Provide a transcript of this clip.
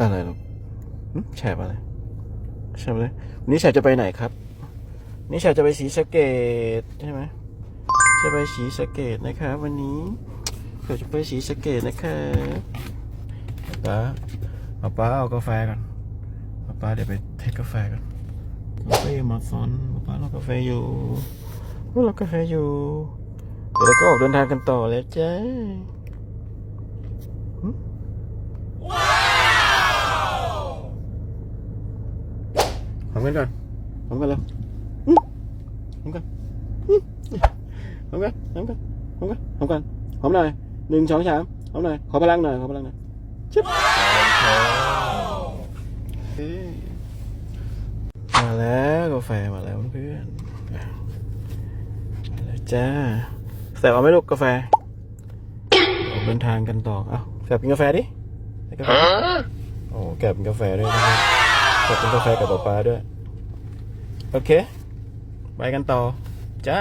อะไรลูกหึแฉบอะไรแฉบเลยวันนี้แฉบจะไปไหนครับวันนี่แฉบจะไปสีสะเกตใช่ไหมจะไปสีสะเกตนะครับ วันนี้แฉบจะไปสีสะเกตนะครับป้าป้าป้าเอากาแฟก่อนป้าป้าเดี๋ยวไปเทคกาแฟก่อนกาแฟมาซอนป้าป้ารอกาแฟอยู่รอกาแฟอยู่เดี๋ยวเราก็ออกเดินทางกันต่อแล้วจ้า พร้อมกันก่อนพร้อมกันแล้วพร้อมกันพร้อมกันพร้อมกันพร้อมกันพร้อมกันพร้อมหน่อยหนึ่งสองสามพร้อมหน่อยขอพลังหน่อยขอพลังหน่อยชิบเอ้ยมาแล้วกาแฟมาแล้วเพื่อนอะมาแล้วจ้าแสบเอาไหมลูกกาแฟออกเดินทางกันต่อเอ้าแสบกินกาแฟดิใส่กาแฟโอ้แกบกินกาแฟด้วยนะครับ ขอบคุณกาแฟกับป๊าป๊าด้วย โอเค ไปกันต่อ จ้า